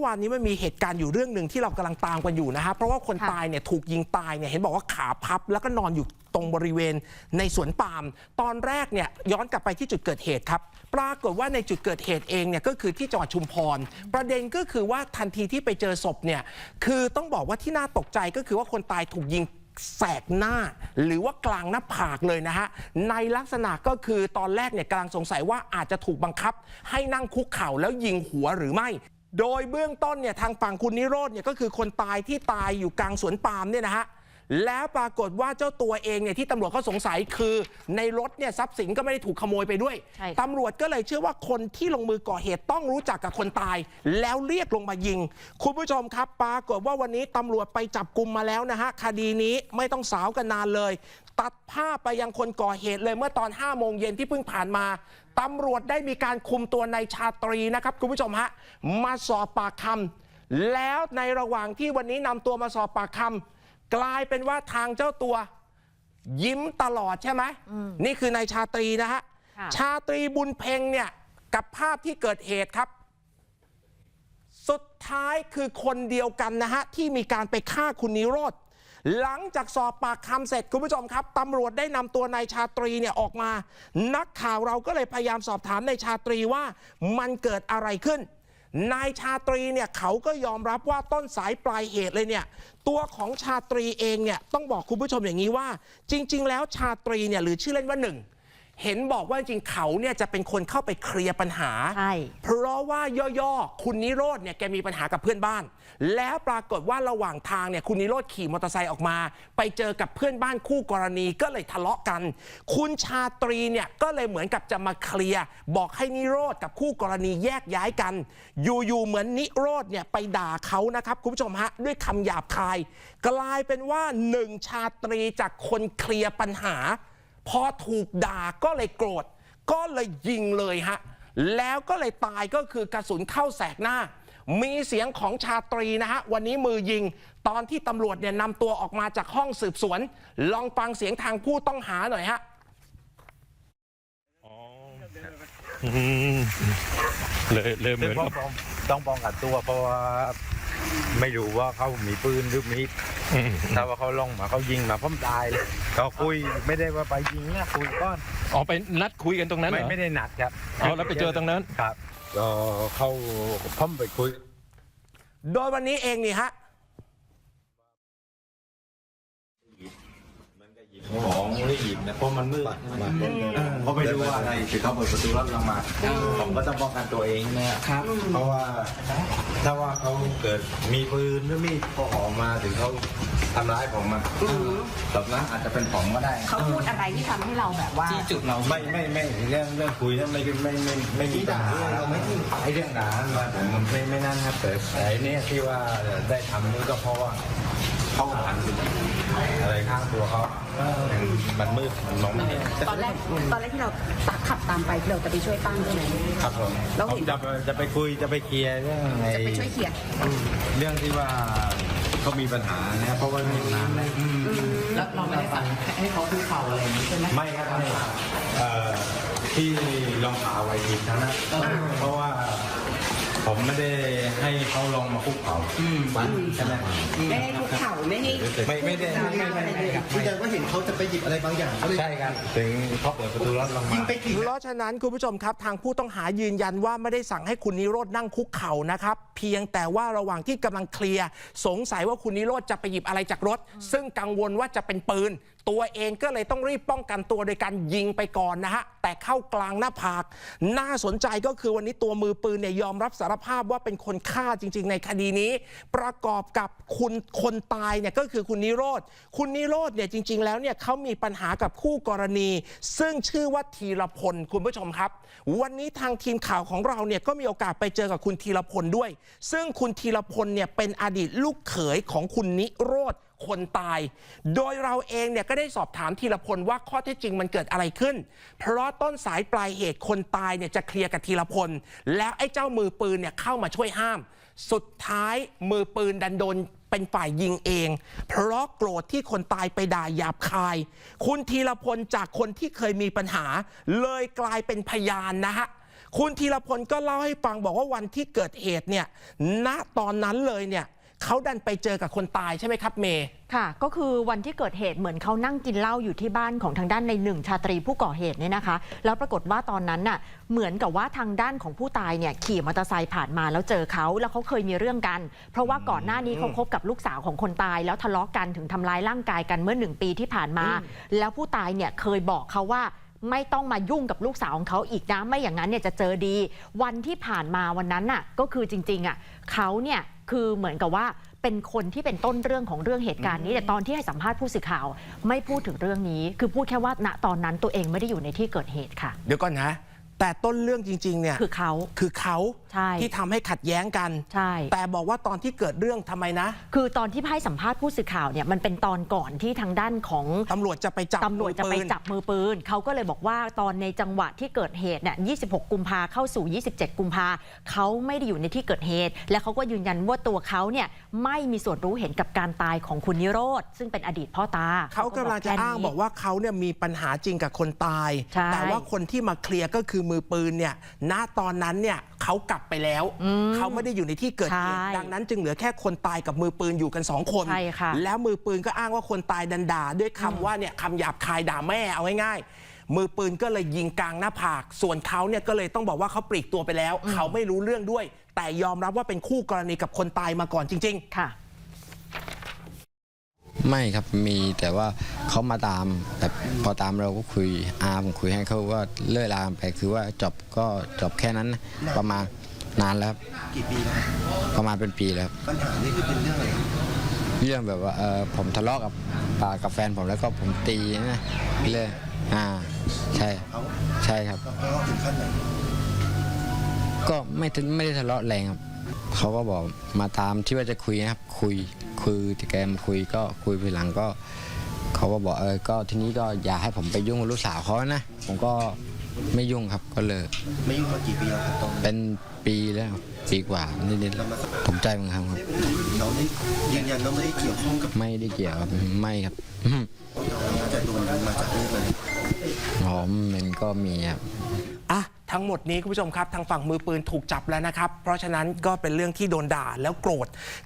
มื่อวานนี้มันมีเหตุการณ์อยู่เรื่องหนึ่งที่เรากำลังตามกันอยู่นะฮะเพราะว่าคนค่ะตายเนี่ยถูกยิงตายเนี่ยเห็นบอกว่าขาพับแล้วก็นอนอยู่ตรงบริเวณในสวนปาล์มตอนแรกเนี่ยย้อนกลับไปที่จุดเกิดเหตุครับปรากฏว่าในจุดเกิดเหตุเองเนี่ยก็คือที่จังหวัดชุมพร ประเด็นก็คือว่าทันทีที่ไปเจอศพเนี่ยคือต้องบอกว่าที่น่าตกใจก็คือว่าคนตายถูกยิงแสกหน้าหรือว่ากลางหน้าผากเลยนะฮะ ในลักษณะก็คือตอนแรกเนี่ยกำลังสงสัยว่าอาจจะถูกบังคับ ให้นั่งคุกเข่าแล้วยิงหัวหรือไม่ โดยเบื้องต้นเนี่ยทางฝั่งคุณนิโรธเนี่ยก็คือคนตายที่ตายอยู่กลางสวนปาล์มเนี่ยนะฮะแล้วปรากฏว่าเจ้าตัวเองเนี่ยที่ตำรวจเขาสงสัยคือในรถเนี่ยทรัพย์สินก็ไม่ได้ถูกขโมยไปด้วยใช่ตำรวจก็เลยเชื่อว่าคนที่ลงมือก่อเหตุต้องรู้จักกับคนตาย แล้วเรียกลงมายิง คุณผู้ชมครับ ปรากฏว่าวันนี้ตำรวจไปจับกลุ่มมาแล้วนะฮะคดีนี้ไม่ต้องสาวกันนานเลย ตัดภาพไปยังคนก่อเหตุเลยเมื่อตอน 5 โมงเย็นที่เพิ่งผ่านมาตำรวจได้มีการคุมตัวนายชาตรีนะครับคุณผู้ชมฮะมาสอบปากคำแล้วในระหว่างที่วันนี้นำตัวมาสอบปากคำกลายเป็นว่าทางเจ้าตัว ยิ้มตลอดใช่ไหมนี่คือนายชาตรีนะฮะค่ะชาตรีบุญเพ็งเนี่ยกับภาพที่เกิดเหตุครับ สุดท้ายคือคนเดียวกันนะฮะที่มีการไปฆ่าคุณนิโรธ หลังจากสอบปากคำเสร็จคุณผู้ชมครับตำรวจได้นำตัวนายชาตรีเนี่ยออกมา นักข่าวเราก็เลยพยายามสอบถามนายชาตรีว่ามันเกิดอะไรขึ้นนายชาตรีเนี่ยเขาก็ยอมรับว่าต้นสายปลายเหตุเลยเนี่ย ตัวของชาตรีเองเนี่ยต้องบอกคุณผู้ชมอย่างนี้ว่า จริง ๆ แล้วชาตรีเนี่ยหรือชื่อเล่นว่าหนึ่ง เห็นบอกว่าจริงๆเขาเนี่ยจะเป็นคนเข้าไปเคลียร์ปัญหา ใช่ เพราะว่าย่อๆ คุณนิโรธเนี่ยแกมีปัญหากับเพื่อนบ้าน แล้วปรากฏว่าระหว่างทางเนี่ยคุณนิโรธขี่มอเตอร์ไซค์ออกมา ไปเจอกับเพื่อนบ้านคู่กรณีก็เลยทะเลาะกัน คุณชาตรีเนี่ยก็เลยเหมือนกับจะมาเคลียร์บอกให้นิโรธกับคู่กรณีแยกย้ายกัน อยู่ๆเหมือนนิโรธเนี่ยไปด่าเขานะครับคุณผู้ชมฮะด้วยคำหยาบคาย กลายเป็นว่าหนึ่งชาตรีจากคนเคลียร์ปัญหา พอถูกด่าก็เลยโกรธ ก็เลยยิงเลยฮะ แล้วก็เลยตายก็คือกระสุนเข้าแสกหน้า มีเสียงของชาตรีนะฮะ วันนี้มือยิง ตอนที่ตำรวจเนี่ยนำตัวออกมาจากห้องสืบสวน ลองฟังเสียงทางผู้ต้องหาหน่อยฮะอืมเลยเลยเหมือนต้กัอบงป้องต้องป้องกันตัวเพราะว่าไม่รู้ว่าเขามีปืนหรือมีดอืม ถ้าว่าเขาลงมาเขายิงมาผมตายเลยเขาคุยไม่ได้ว่าไปยิงนะคุยก้อนออกไปนัดคุยกันตรงนั้นเหรไม่อไม่ได้หนัดครับอ๋อแล้วไปเจอตรงนั้น ครับก็เขาผมไปคุย โดยวันนี้เองนี่ฮะ หมองไม่หยิบนะเพราะมันมืดเขาไม่รู้ว่าอะไรคือเขาเปิดประตูรถลงมาผมก็ต้องป้องกันตัวเองนะครับเพราะว่าถ้าว่าเขาเกิดมีปืนหรือมีดก็ออกมาถึงเขาทำร้ายผมอะแบบนั้นอาจจะเป็นผมก็ได้เขาพูดอะไรที่ทำให้เราแบบว่าที่จุดเราไม่ไม่ไม่เรื่องเรื่องคุยนั้นไม่ไม่ไม่ไม่มีปัญหาเราไม่ไอเรื่องด่ามาผมมันไม่ไม่นั่นครับแต่แต่ไอ้เนี่ยที่ว่าได้ทำนี่ก็เพราะว่า เขาหันอะไรข้างตัวเขามันมืดมันมองไม่เห็นตอนแรกตอนแรกที่เราตักขับตามไปเราจะไปช่วยตั้งใช่ไหมครับผมแล้วผมเห็นจะไปจะไปคุยจะไปเคลียร์เรื่องไอ้จะไปช่วยเคลียร์เรื่องที่ว่าเขามีปัญหาเนี่ยเพราะว่ามีนานเลยแล้วเราไม่ได้สั่งให้เขาคุกเข่าอะไรอย่างนี้ใช่ไหมไม่ครับไม่เอ่อที่ลองข่าวไว้ทีครั้งนั้นเพราะว่า ผมไม่ได้ให้เขาลองมาคุกเขาใช่ไหมไม่ให้คุกเข่าไม่ให้ไม่ไม่ได้ไม่ไม่ไม่ครับยืนยันว่าเห็นเขาจะไปหยิบอะไรบางอย่างก็เลยใช่ครับถึงเขาเปิดประตูรถลงยิมางไปกี่เพราะฉะนั้นคุณผู้ชมครับ ทางผู้ต้องหายืนยันว่าไม่ได้สั่งให้คุณนิโรธนั่งคุกเข่านะครับ เพียงแต่ว่าระหว่างที่กำลังเคลียร์ สงสัยว่าคุณนิโรธจะไปหยิบอะไรจากรถ ซึ่งกังวลว่าจะเป็นปืนตัวเองก็เลยต้องรีบป้องกันตัวโดยการยิงไปก่อนนะฮะ แต่เข้ากลางหน้าผาก น่าสนใจก็คือวันนี้ตัวมือปืนเนี่ยยอมรับสารภาพว่าเป็นคนฆ่าจริง ๆ ในคดีนี้ ประกอบกับคุณคนตายเนี่ยก็คือคุณนิโรธคุณนิโรธเนี่ยจริง ๆ แล้วเนี่ยเขามีปัญหากับคู่กรณี ซึ่งชื่อว่าธีรพลคุณผู้ชมครับ วันนี้ทางทีมข่าวของเราเนี่ยก็มีโอกาสไปเจอกับคุณธีรพลด้วย ซึ่งคุณธีรพลเนี่ยเป็นอดีตลูกเขยของคุณนิโรธ คนตาย โดยเราเองเนี่ยก็ได้สอบถามธีรพลว่าข้อเท็จจริงมันเกิดอะไรขึ้น เพราะต้นสายปลายเหตุคนตายเนี่ยจะเคลียร์กับธีรพล แล้วไอ้เจ้ามือปืนเนี่ยเข้ามาช่วยห้าม สุดท้ายมือปืนดันโดนเป็นฝ่ายยิงเอง เพราะโกรธที่คนตายไปด่าหยาบคาย คุณธีรพลจากคนที่เคยมีปัญหา เลยกลายเป็นพยานนะฮะคุณธีรพลก็เล่าให้ฟังบอกว่าวันที่เกิดเหตุเนี่ยณตอนนั้นเลยเนี่ย เขาดันไปเจอกับคนตายใช่ไหมครับเมย์ค่ะ ก็คือวันที่เกิดเหตุเหมือนเขานั่งกินเหล้าอยู่ที่บ้านของทางด้านในหนึ่งชาตรีผู้ก่อเหตุเนี่ยนะคะ แล้วปรากฏว่าตอนนั้นน่ะเหมือนกับว่าทางด้านของผู้ตายเนี่ยขี่มอเตอร์ไซค์ผ่านมาแล้วเจอเขาแล้วเขาเคยมีเรื่องกัน เพราะว่าก่อนหน้านี้เขาคบกับลูกสาวของคนตาย แล้วทะเลาะกันถึงทำร้ายร่างกายกันเมื่อหนึ่งปีที่ผ่านมา แล้วผู้ตายเนี่ยเคยบอกเขาว่าไม่ต้องมายุ่งกับลูกสาวของเขาอีกนะไม่อย่างนั้นเนี่ยจะเจอดี วันที่ผ่านมาวันนั้นน่ะก็คือจริงๆอะเขาเนี่ย คือเหมือนกับว่าเป็นคนที่เป็นต้นเรื่องของเรื่องเหตุการณ์นี้ แต่ตอนที่ให้สัมภาษณ์ผู้สื่อข่าว ไม่พูดถึงเรื่องนี้ คือพูดแค่ว่าณตอนนั้นตัวเองไม่ได้อยู่ในที่เกิดเหตุค่ะ เดี๋ยวก่อนนะ แต่ต้นเรื่องจริงๆเนี่ยคือเขาคือเขาใช่ที่ทำให้ขัดแย้งกันใช่แต่บอกว่าตอนที่เกิดเรื่องทำไมนะ คือตอนที่ให้สัมภาษณ์ผู้สื่อข่าวเนี่ยมันเป็นตอนก่อนที่ทางด้านของตำรวจจะไปจับตำรวจจะไปมือปืนจับมือปืนเขาก็เลยบอกว่าตอนในจังหวะที่เกิดเหตุเนี่ย 26 กุมภาเข้าสู่ 27 กุมภาเขาไม่ได้อยู่ในที่เกิดเหตุ และเขาก็ยืนยันว่าตัวเขาเนี่ยไม่มีส่วนรู้เห็นกับการตายของคุณนิโรธซึ่งเป็นอดีตพ่อตาเขากำลังจะอ้างบอกว่าเขาเนี่ยมีปัญหาจริงกับคนตายใช่แต่ว่าคนที่มาเคลียร์ก็คือมือปืนเนี่ยณตอนนั้นเนี่ยเขากลับไปแล้ว เขาไม่ได้อยู่ในที่เกิดเหตุ ใช่ดังนั้นจึงเหลือแค่คนตายกับมือปืนอยู่กันสองคน ใช่ค่ะ แล้วมือปืนก็อ้างว่าคนตายดันด่าด้วยคำว่าเนี่ยคำหยาบคายด่าแม่เอาง่ายๆ มือปืนก็เลยยิงกลางหน้าผาก ส่วนเขาเนี่ยก็เลยต้องบอกว่าเขาปลีกตัวไปแล้ว เขาไม่รู้เรื่องด้วย แต่ยอมรับว่าเป็นคู่กรณีกับคนตายมาก่อนจริง ๆ ค่ะ ไม่ครับมีแต่ว่าเขามาตามแบบพอตามเราก็คุยอาผมคุยให้เขาว่าเลิกลากันไปคือว่าจบก็จบแค่นั้นนะประมาณนานแล้วครับกี่ปีแล้วประมาณเป็นปีแล้วครับปัญหานี่คือเป็นเรื่องอะไรเรื่องแบบว่าเออผมทะเลาะกับอ่ากับแฟนผมแล้วก็ผมตีนะเรื่องอ่าใช่เขาใช่ครับเขาเขาถึงขั้นไหน ก็ไม่ถึงไม่ได้ทะเลาะแรงครับ เขาก็บอกมาตามที่ว่าจะคุยนะครับ คุยคุยที่แกมาคุยก็คุยไปหลังก็ เขาก็บอกเออก็ทีนี้ก็อย่าให้ผมไปยุ่งกับลูกสาวเขานะผมก็ไม่ยุ่งครับก็เลยไม่ยุ่งมากี่ปีแล้วครับตรงนี้เป็นปีแล้วครับปีกว่านิดๆแล้วผมใจมันครับ เราได้ยืนยันว่าไม่ได้เกี่ยวข้องกับไม่ได้เกี่ยวครับไม่ครับอื้อหือน่าจะโดนมาจากเรื่องอะไรอ๋อมันก็มีครับอะ ทั้งหมดนี้คุณผู้ชมครับทางฝั่งมือปืนถูกจับแล้วนะครับ เพราะฉะนั้นก็เป็นเรื่องที่โดนด่าแล้วโกรธ